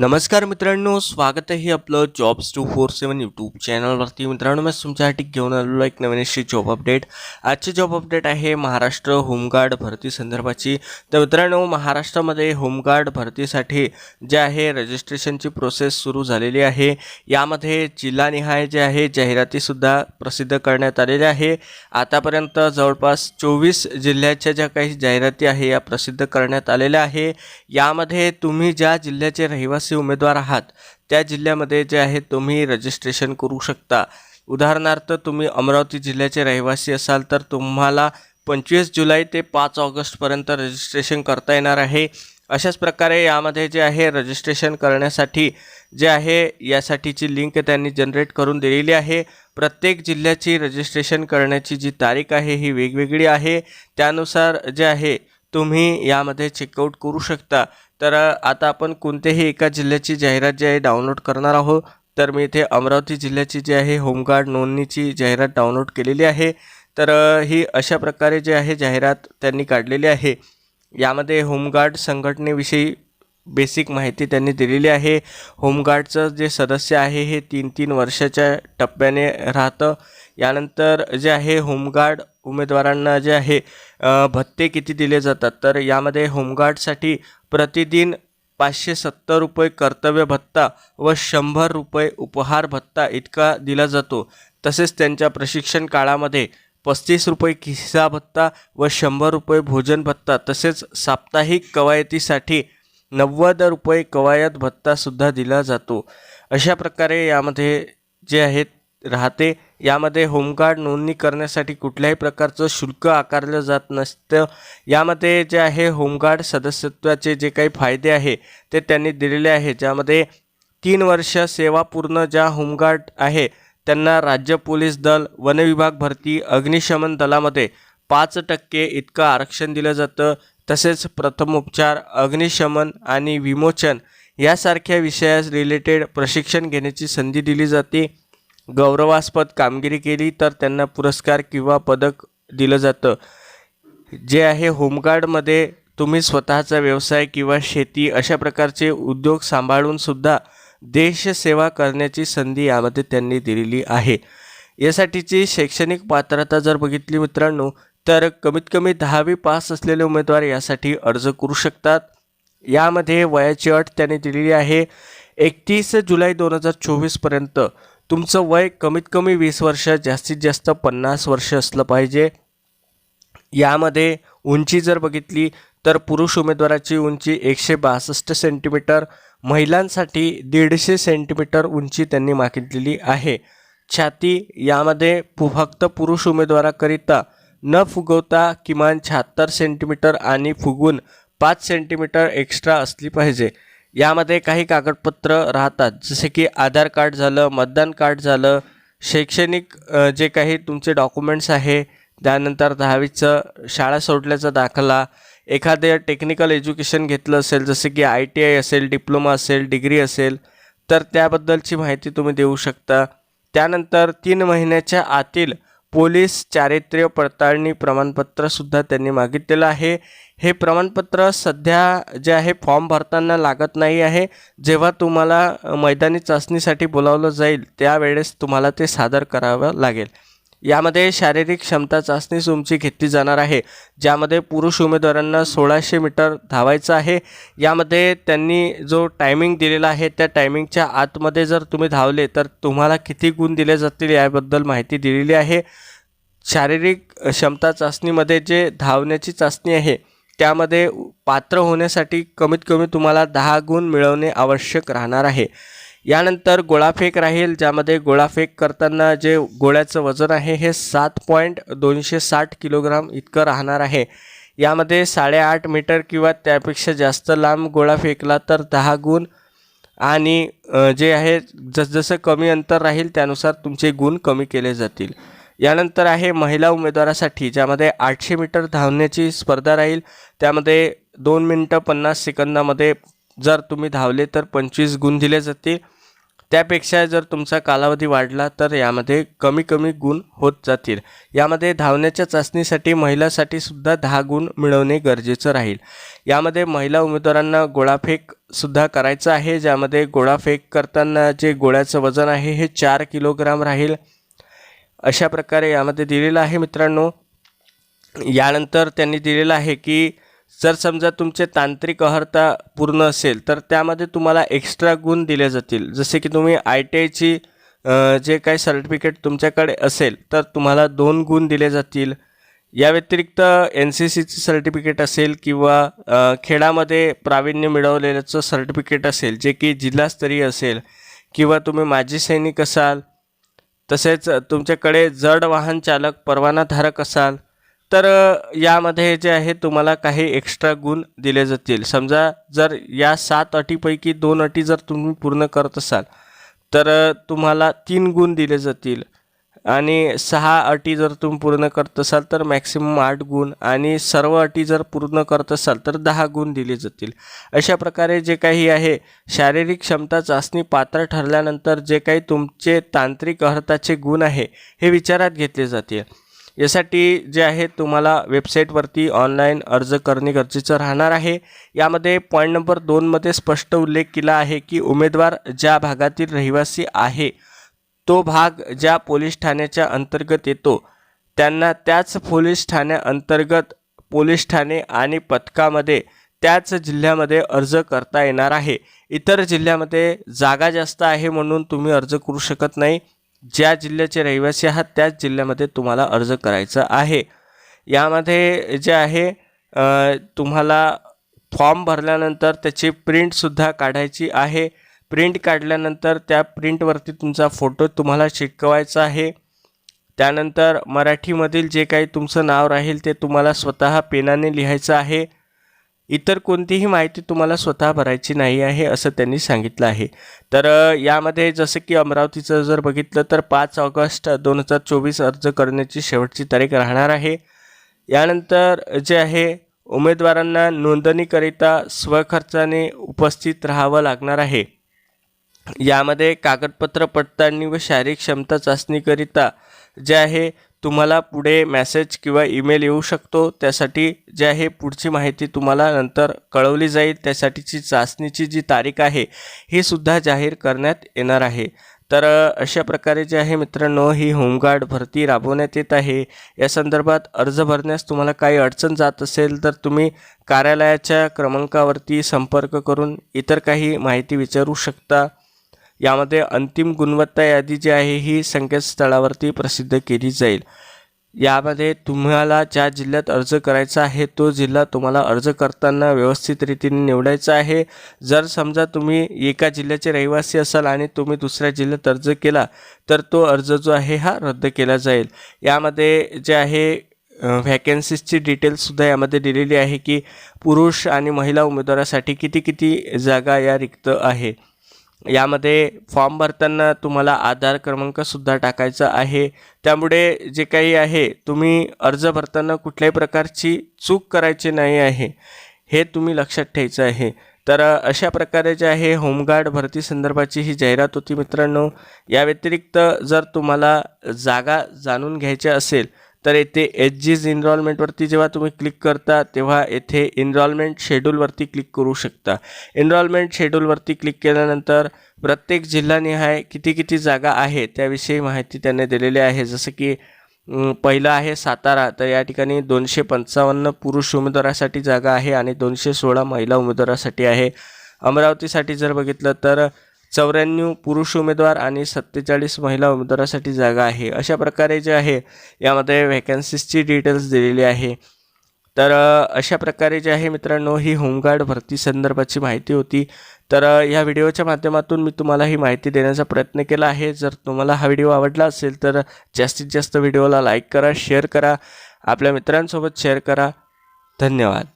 नमस्कार मित्रांनो स्वागत आहे आपलं jobs two four seven YouTube चॅनलवरती मित्रांनो मी तुमच्यासाठी घेऊन आलेलो एक नवीन अशी जॉब अपडेट आजची जॉब अपडेट आहे महाराष्ट्र होमगार्ड भरती संदर्भाची. तर मित्रांनो महाराष्ट्रामध्ये होमगार्ड भरतीसाठी जे आहे रजिस्ट्रेशनची प्रोसेस सुरू झालेली आहे. यामध्ये जिल्हानिहाय जे आहे जाहिरातीसुद्धा प्रसिद्ध करण्यात आलेल्या आहे. आतापर्यंत जवळपास चोवीस जिल्ह्याच्या ज्या काही जाहिराती आहे या प्रसिद्ध करण्यात आलेल्या आहे. यामध्ये तुम्ही ज्या जिल्ह्याचे रहिवासी उमेदवार आहात त्या जिल्ह्यामध्ये जे आहे तुम्ही रजिस्ट्रेशन करू शकता. उदाहरणार्थ तुम्ही अमरावती जिल्ह्याचे रहिवासी असाल तर तुम्हाला पंचवीस जुलै ते पाच ऑगस्टपर्यंत रजिस्ट्रेशन करता येणार आहे. अशाच प्रकारे यामध्ये जे आहे रजिस्ट्रेशन करण्यासाठी जे आहे यासाठीची लिंक त्यांनी जनरेट करून दिलेली आहे. प्रत्येक जिल्ह्याची रजिस्ट्रेशन करण्याची जी तारीख आहे ही वेगवेगळी आहे. त्यानुसार जे आहे तुम्ही यामध्ये चेकआउट करू शकता. तर आता आपण कोणत्याही एका जिल्ह्याची जाहिरात जी आहे डाउनलोड करणार आहोत. तर मी इथे अमरावती जिल्ह्याची जी आहे होमगार्ड नोंदणीची जाहिरात डाउनलोड केलेली आहे. तर ही अशा प्रकारे जे आहे जाहिरात त्यांनी काढलेली आहे. यामध्ये होमगार्ड संघटनेविषयी बेसिक माहिती त्यांनी दिलेली आहे. होमगार्डचं जे सदस्य आहे हे तीन तीन वर्षाच्या टप्प्याने राहतं. यानंतर जे आहे होमगार्ड उमेदवारांना जे आहे भत्ते किती दिले जातात? तर यामध्ये होमगार्डसाठी प्रतिदिन पाचशे सत्तर रुपये कर्तव्य भत्ता व शंभर रुपये उपहार भत्ता इतका दिला जातो. तसेच त्यांच्या प्रशिक्षण काळामध्ये पस्तीस रुपये किस्सा भत्ता व शंभर रुपये भोजन भत्ता तसेच साप्ताहिक कवायतीसाठी नव्वद रुपये कवायत भत्तासुद्धा दिला जातो. अशा प्रकारे यामध्ये जे आहेत राहते यामध्ये होमगार्ड नोंदणी करण्यासाठी कुठल्याही प्रकारचं शुल्क आकारलं जात नसतं. यामध्ये जे आहे होमगार्ड सदस्यत्वाचे जे काही फायदे आहे ते त्यांनी दिलेले आहे. ज्यामध्ये तीन वर्ष सेवा पूर्ण ज्या होमगार्ड आहे त्यांना राज्य पोलीस दल वनविभाग भरती अग्निशमन दलामध्ये पाच टक्के इतकं आरक्षण दिलं जातं. तसेच प्रथमोपचार अग्निशमन आणि विमोचन यासारख्या विषयास रिलेटेड प्रशिक्षण घेण्याची संधी दिली जाते. गौरवास्पद कामगिरी केली तर त्यांना पुरस्कार किंवा पदक दिलं जातं. जे आहे होमगार्डमध्ये तुम्ही स्वतःचा व्यवसाय किंवा शेती अशा प्रकारचे उद्योग सांभाळूनसुद्धा देशसेवा करण्याची संधी यामध्ये त्यांनी दिलेली आहे. यासाठीची शैक्षणिक पात्रता जर बघितली मित्रांनो तर कमीत कमी दहावी पास असलेले उमेदवार यासाठी अर्ज करू शकतात. यामध्ये वयाची अट त्यांनी दिलेली आहे. एकतीस जुलै दोन हजार चोवीसपर्यंत तुमचं वय कमीत कमी वीस वर्ष जास्तीत जास्त पन्नास वर्ष असलं पाहिजे. यामध्ये उंची जर बघितली तर पुरुष उमेदवाराची उंची एकशे बासष्ट सेंटीमीटर महिलांसाठी दीडशे सेंटीमीटर उंची त्यांनी मागितलेली आहे. छाती यामध्ये पु फक्त पुरुष उमेदवाराकरिता न फुगवता किमान शहात्तर सेंटीमीटर आणि फुगून पाच सेंटीमीटर एक्स्ट्रा असली पाहिजे. यामध्ये काही कागदपत्र राहतात. जसे की आधार कार्ड झालं मतदान कार्ड झालं शैक्षणिक जे काही तुमचे डॉक्युमेंट्स आहे त्यानंतर दहावीचं शाळा सोडल्याचा दाखला एखादं टेक्निकल एज्युकेशन घेतलं असेल जसे की आय टी आय असेल डिप्लोमा असेल डिग्री असेल तर त्याबद्दलची माहिती तुम्ही देऊ शकता. त्यानंतर तीन महिन्याच्या आतील पोलीस चारित्र्य पडताळणी प्रमाणपत्रसुद्धा त्यांनी मागितलेलं आहे. हे प्रमाणपत्र सध्या जे आहे फॉर्म भरताना लागत नाही आहे. जेव्हा तुम्हाला मैदानी चाचणीसाठी बोलावलं जाईल त्यावेळेस तुम्हाला ते सादर करावं लागेल. यामध्ये शारीरिक क्षमता चाचणी तुमची घेतली जाणार आहे ज्यामध्ये पुरुष उमेदवारांना सोळाशे मीटर धावायचं आहे. यामध्ये त्यांनी जो टायमिंग दिलेला आहे त्या टायमिंगच्या आतमध्ये जर तुम्ही धावले तर तुम्हाला किती गुण दिले जातील याबद्दल माहिती दिलेली आहे. शारीरिक क्षमता चाचणीमध्ये जे धावण्याची चाचणी आहे त्यामध्ये पात्र होण्यासाठी कमीत कमी तुम्हाला दहा गुण मिळवणे आवश्यक राहणार आहे. यानंतर गोळाफेक राहील ज्यामध्ये गोळाफेक करताना जे गोळ्याचं वजन आहे हे सात पॉईंट दोनशे साठ किलोग्राम इतकं राहणार आहे. यामध्ये साडेआठ मीटर किंवा त्यापेक्षा जास्त लांब गोळा फेकला तर दहा गुण. आणि जे आहे जसजसं कमी अंतर राहील त्यानुसार तुमचे गुण कमी केले जातील. यानंतर आहे महिला उमेदवारासाठी ज्यामध्ये आठशे मीटर धावण्याची स्पर्धा राहील. त्यामध्ये दोन मिनटं पन्नास सेकंदामध्ये जर तुम्ही धावले तर पंचवीस गुण दिले जातील. त्यापेक्षा जर तुमचा कालावधी वाढला तर यामध्ये कमी कमी गुण होत जातील. यामध्ये धावण्याच्या चाचणीसाठी महिलासाठी सुद्धा दहा गुण मिळवणे गरजेचं राहील. यामध्ये महिला उमेदवारांना गोळाफेक सुद्धा करायचं आहे ज्यामध्ये गोळाफेक करताना जे गोळ्याचं वजन आहे हे चार किलोग्राम राहील. अशा प्रकारे यामध्ये दिलेलं आहे मित्रांनो. यानंतर त्यांनी दिलेलं आहे की जर समजा तुमचे तांत्रिक अर्हता पूर्ण असेल तर त्यामध्ये तुम्हाला एक्स्ट्रा गुण दिले जातील. जसे की तुम्ही आय टी आयची जे काही सर्टिफिकेट तुमच्याकडे असेल तर तुम्हाला दोन गुण दिले जातील. या व्यतिरिक्त एन सी सीचं सर्टिफिकेट असेल किंवा खेळामध्ये प्रावीण्य मिळवलेल्याचं सर्टिफिकेट असेल जे की जिल्हास्तरीय असेल किंवा तुम्ही माजी सैनिक असाल तसेच तुमच्याकडे जड वाहन चालक परवानाधारक असाल तर यामध्ये जे आहे तुम्हाला काही एक्स्ट्रा गुण दिले जातील. समजा जर या सात अटीपैकी दोन अटी जर तुम्ही पूर्ण करत असाल तर तुम्हाला तीन गुण दिले जातील. आणि सहा अटी जर तुम्ही पूर्ण करत असाल तर मॅक्सिमम आठ गुण. आणि सर्व अटी जर पूर्ण करत असाल तर दहा गुण दिले जातील. अशा प्रकारे जे काही आहे शारीरिक क्षमता चाचणी पात्र ठरल्यानंतर जे काही तुमचे तांत्रिक अर्थाचे गुण आहे हे विचारात घेतले जातील. यासाठी जे आहे तुम्हाला वेबसाईटवरती ऑनलाईन अर्ज करणे गरजेचं राहणार आहे. यामध्ये पॉईंट नंबर दोनमध्ये स्पष्ट उल्लेख केला आहे की उमेदवार ज्या भागातील रहिवासी आहे तो भाग ज्या पोलीस ठाण्याच्या अंतर्गत येतो त्यांना त्याच पोलीस ठाण्याअंतर्गत पोलीस ठाणे आणि पथकामध्ये त्याच जिल्ह्यामध्ये अर्ज करता येणार आहे. इतर जिल्ह्यामध्ये जागा जास्त आहे म्हणून तुम्ही अर्ज करू शकत नाही. ज्या जिल्ह्याचे रहिवासी आहात त्याच जिल्ह्यामध्ये तुम्हाला अर्ज करायचा आहे. यामध्ये जे आहे तुम्हाला फॉर्म भरल्यानंतर त्याची प्रिंटसुद्धा काढायची आहे. प्रिंट काढल्यानंतर त्या प्रिंटवरती तुमचा फोटो तुम्हाला चिटकवायचा आहे. त्यानंतर मराठीमधील जे काही तुमचं नाव राहील ते तुम्हाला स्वतः पेनाने लिहायचं आहे. इतर कोणतीही माहिती तुम्हाला स्वतः भरायची नाही आहे असं त्यांनी सांगितलं आहे. तर यामध्ये जसं की अमरावतीचं जर बघितलं तर पाच ऑगस्ट दोन हजार चोवीस अर्ज करण्याची शेवटची तारीख राहणार आहे. यानंतर जे आहे उमेदवारांना नोंदणीकरिता स्वखर्चाने उपस्थित राहावं लागणार आहे. यामध्ये कागदपत्र पडताळणी व शारीरिक क्षमता चाचणीकरिता जे आहे तुम्हाला पुढे मेसेज किंवा ईमेल येऊ शकतो. त्यासाठी जे आहे पुढची माहिती तुम्हाला नंतर कळवली जाईल. त्यासाठीची चाचणीची जी तारीख आहे ही सुद्धा जाहीर करण्यात येणार आहे. तर अशा प्रकारे जे आहे मित्रांनो ही होमगार्ड भरती राबवण्यात येत आहे. या संदर्भात अर्ज भरण्यास तुम्हाला काही अडचण जात असेल तर तुम्ही कार्यालयाच्या क्रमांकावरती संपर्क करून इतर काही माहिती विचारू शकता. यामध्ये अंतिम गुणवत्ता यादी जी आहे ही संकेतस्थळावरती प्रसिद्ध केली जाईल. यामध्ये तुम्हाला ज्या जिल्ह्यात अर्ज करायचा आहे तो जिल्हा तुम्हाला अर्ज करताना व्यवस्थित रीतीने निवडायचा आहे. जर समजा तुम्ही एका जिल्ह्याचे रहिवासी असाल आणि तुम्ही दुसऱ्या जिल्ह्यात अर्ज केला तर तो अर्ज जो आहे हा रद्द केला जाईल. यामध्ये जे आहे व्हॅकन्सीजची डिटेल्ससुद्धा यामध्ये दिलेली आहे की पुरुष आणि महिला उमेदवारासाठी किती किती जागा या रिक्त आहे. यामध्ये फॉर्म भरताना तुम्हाला आधार क्रमांकसुद्धा टाकायचा आहे. त्यामुळे जे काही आहे तुम्ही अर्ज भरताना कुठल्याही प्रकारची चूक करायची नाही आहे. हे तुम्ही लक्षात ठेवायचं आहे. तर अशा प्रकारे जे आहे होमगार्ड भरती संदर्भाची ही जाहिरात होती मित्रांनो. या व्यतिरिक्त जर तुम्हाला जागा जाणून घ्यायच्या असेल तर येथे एच जीज इनरॉलमेंटवरती जेव्हा तुम्ही क्लिक करता तेव्हा येथे इनरॉलमेंट शेड्यूलवरती क्लिक करू शकता. इनरॉलमेंट शेड्यूलवरती क्लिक केल्यानंतर प्रत्येक जिल्हानिहाय किती किती जागा आहे त्याविषयी माहिती त्यांनी दिलेली आहे. जसं की पहिलं आहे सातारा तर या ठिकाणी दोनशे पंचावन्न पुरुष उमेदवारासाठी जागा आहे आणि दोनशे सोळा महिला उमेदवारासाठी आहे. अमरावतीसाठी जर बघितलं तर चौऱ्याण्णव पुरुष उमेदवार आणि सत्तेचाळीस महिला उमेदवारासाठी जागा आहे. अशा प्रकारे जे आहे यामध्ये व्हॅकन्सीजची डिटेल्स दिलेली आहे. तर अशा प्रकारे जे आहे मित्रांनो ही होमगार्ड भरती संदर्भाची माहिती होती. तर या व्हिडिओच्या माध्यमातून मी तुम्हाला ही माहिती देण्याचा प्रयत्न केला आहे. जर तुम्हाला हा व्हिडिओ आवडला असेल तर जास्तीत जास्त व्हिडिओला लाईक करा शेअर करा. आपल्या मित्रांसोबत शेअर करा. धन्यवाद.